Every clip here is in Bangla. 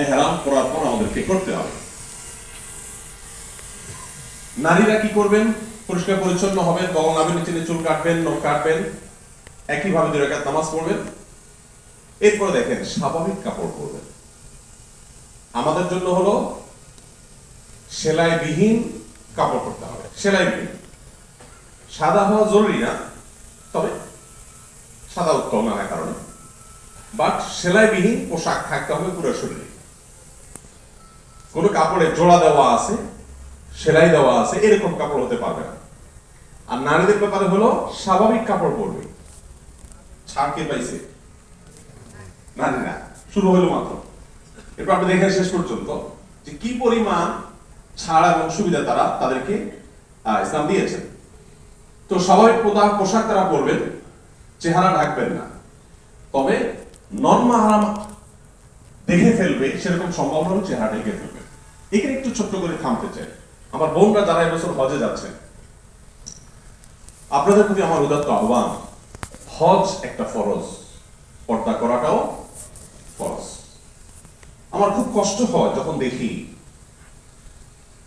এহরাম করার পর আমাদেরকে করতে হবে। নারীরা কি করবেন? পরিষ্কার পরিচ্ছন্ন হবেন গগন নাভের নিচে চুল কাটবেন, নখ কাটবেন, একইভাবে দুই রাকাত নামাজ পড়বেন। এরপরে দেখেন, স্বাভাবিক কাপড় পরবেন। আমাদের জন্য হলো সেলাইবিহীন কাপড় পরতে হবে। সেলাইবিহীন। সাদা হওয়া জরুরি না, তবে সাদা উত্তম নানা কারণে। বাট সেলাইবিহীন পোশাক থাকতে হবে পুরো শরীরে। কোনো কাপড়ে জোড়া দেওয়া আছে, সেলাই দেওয়া আছে, এরকম কাপড় হতে পারবে না। আর নারীদের ব্যাপারে হলো স্বাভাবিক কাপড় পরবে। ছাড় কে পাইছে নারীরা। শুরু হলো মাত্র। এরপর আপনি দেখেন শেষ পর্যন্ত যে কি পরিমাণ ছাড় এবং সুবিধা তারা তাদেরকে ইসলাম দিয়েছেন। তো স্বাভাবিক পোশাক তারা পরবেন, চেহারা ঢাকবেন না। তবে নন মাহারাম দেখে ফেলবে, সেরকম সম্ভব হলে চেহারা ঢেকে ফেলবে। এখানে একটু ছোট্ট করে থামতে চাই। আমার বোনরা যারা এবছর হজে যাচ্ছেন আপনাদের প্রতি আমার উদাত্ত আহ্বান, হজ একটা ফরজ, পর্দা করাটাও ফরজ। আমার খুব কষ্ট হয় যখন দেখি,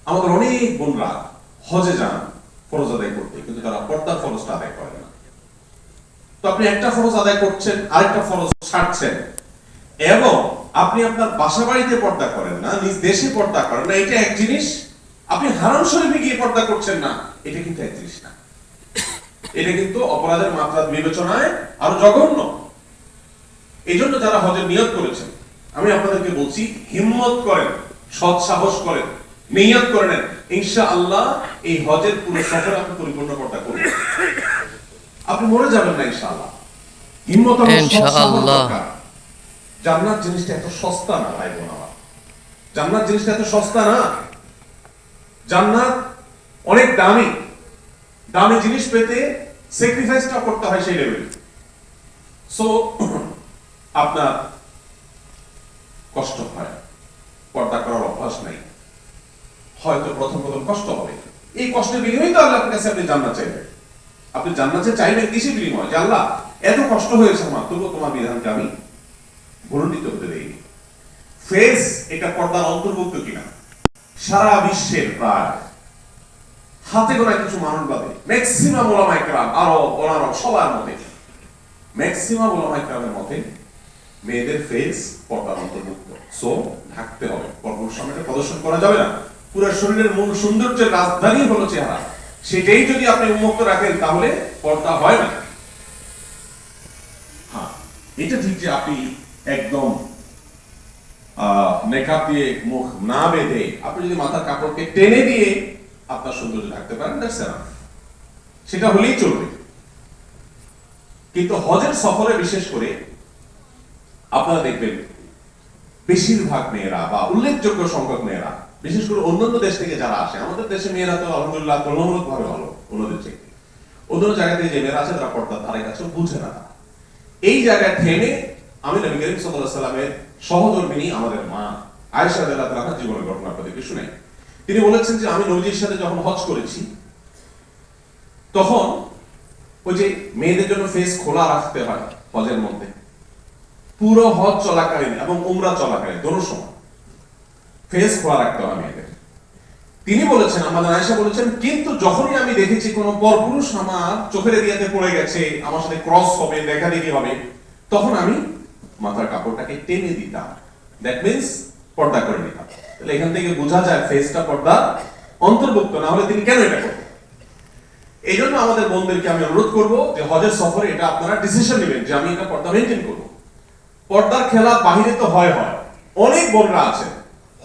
আমাদের অনেক বোনরা হজে যান ফরজ আদায় করতে, কিন্তু তারা পর্দার ফরজটা আদায় করে না। তো আপনি একটা ফরজ আদায় করছেন, আরেকটা ফরজ ছাড়ছেন, এবং আপনি আপনার বাসা বাড়িতে পর্দা করেন না নিজ দেশে পর্দা করেন না এটা এক জিনিস। আপনি হারাম শরীফে গিয়ে পর্দা করছেন না এটা কিন্তু এক জিনিস না। এটা কিন্তু অপরাধের মাত্রা বিবেচনায় আরও জঘন্য। এই জন্য যারা হজের নিয়ত করেছেন আমি আপনাদেরকে বলছি হিম্মত করেন সৎ সাহস করেন নিয়ত করে নেন। ইনশা আল্লাহ এই হজের পুরো সফর আপনি পরিপূর্ণ পর্দা করবেন আপনি মরে যাবেন না ইনশাআল্লাহ। হিম্মত ইনশাআল্লাহ। জান্নাত জিনিসটা এত সস্তা না, ভাই বোন আমার। জান্নাত জিনিসটা এত সস্তা না, জান্নাত অনেক দামি। দামি জিনিস পেতে স্যাক্রিফাইসটা করতে হয় সেই লেভেলে সো আপনার কষ্ট হয়। পর্দা করার অভ্যাস নাই। হয়তো প্রথম প্রথম কষ্ট হবে। এই কষ্টের বিনিময়ে তো আল্লাহ আপনার কাছে আপনি জান্নাত চাইবেন। আপনি জান্নাতে চাইবেন কিসে বিনিময়? যে আল্লাহ, এত কষ্ট হয়েছে আমার, তবুও তোমার বিধানকে আমি ভুলণ্ডিত হতে দেইনি ফেস এটা পর্দার অন্তর্ভুক্ত কিনা? সারা বিশ্বের প্রায়। হাতে গোনা কিছু মানুষ বাদে ম্যাক্সিমাম ওলামা একরাম আরও অনারব সবার মতে ম্যাক্সিমাম ওলামা একরামের মতে মেয়েদের ফেস পর্দার অন্তর্ভুক্ত। সো ঢাকতে হবে। পর্দার সামনে প্রদর্শন করা যাবে না। পুরো শরীরের মূল সৌন্দর্যের রাজধানী হলো চেহারা। সেটাই যদি আপনি উন্মুক্ত রাখেন, তাহলে পর্দা হয় না। হ্যাঁ এটা ঠিক যে আপনি একদম মেকআপ দিয়ে মুখ না বেঁধে আপনি যদি মাথার কাপড়কে টেনে দিয়ে আপনার সৌন্দর্য ঢাকতে পারেন দ্যাটস এনাফ সেটা হলেই চলবে। কিন্তু হজের সফরে বিশেষ করে আপনারা দেখবেন, বেশিরভাগ মেয়েরা বা উল্লেখযোগ্য সংখ্যক মেয়েরা, বিশেষ করে অন্যান্য দেশ থেকে যারা আসে, আমাদের দেশে মেয়েরা তো আলহামদুলিল্লাহ তুলনামূলক ভাবে ভালো অন্যদের থেকে অন্য জায়গা থেকে যে মেয়েরা আছে, তারা পর্দার ধারে কাছে বুঝে না এই জায়গায় থেমে আমি নবী করিম সাল্লাল্লাহু সাল্লামের সহধর্মিনী আমাদের মা। আয়েশা রাদিয়াল্লাহু তাআলার জীবনের ঘটনা আপনাদেরকে শুনাই। তিনি বলেছেন যে আমি নবীজির সাথে যখন হজ করেছি, তখন ওই যে মেয়েদের জন্য ফেস খোলা রাখতে হয় হজের মধ্যে। পুরো হজ চলাকালীন এবং উমরা চলাকালীন, দোনো সময় ফেস খোলা রাখতে হয় মেয়েদের। তিনি বলেছেন, আমাদের আয়েশা বলেছেন, কিন্তু যখনই আমি দেখেছি কোন পরপুরুষ আমার চোখের এরিয়াতে পড়ে গেছে, আমার সাথে ক্রস হবে দেখা দেখি হবে, তখন আমি মাথার কাপড়টাকে টেনে দিতাম। দ্যাট মিন্স পর্দা করে নিতাম। তাহলে এখান থেকে বোঝা যায় ফেসটা পর্দা অন্তর্ভুক্ত, না হলে তিনি কেন এটা করতেন এই জন্য আমাদের বোনদেরকে আমি অনুরোধ করব যে হজের সফরে এটা আপনারা ডিসিশন নেবেন যে আমি এটা পর্দা মেনটেন করব। পর্দার খেলা বাহিরে তো হয় হয়। অনেক বোনরা আছে,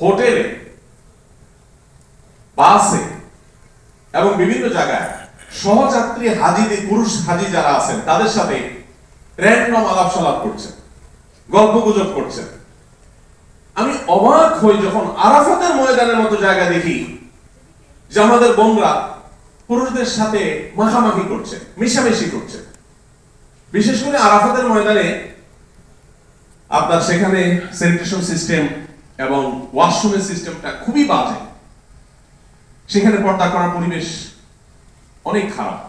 হোটেলে, বাসে এবং বিভিন্ন জায়গায় সহযাত্রী হাজিদের, পুরুষ হাজি যারা আছেন, তাদের সাথে র্যান্ডম আলাপ সালাপ করছেন। গল্প গুজব করছেন। আমি অবাক হই যখন আরাফাতের ময়দানের মতো জায়গা দেখি যে আমাদের বোনরা পুরুষদের সাথে মাখামাখি করছে, মিশামিশি করছে। বিশেষ করে আরাফাতের ময়দানে আপনার সেখানে স্যানিটেশন সিস্টেম এবং ওয়াশরুমের সিস্টেমটা খুবই বাজে। সেখানে পর্দা করার পরিবেশ অনেক খারাপ।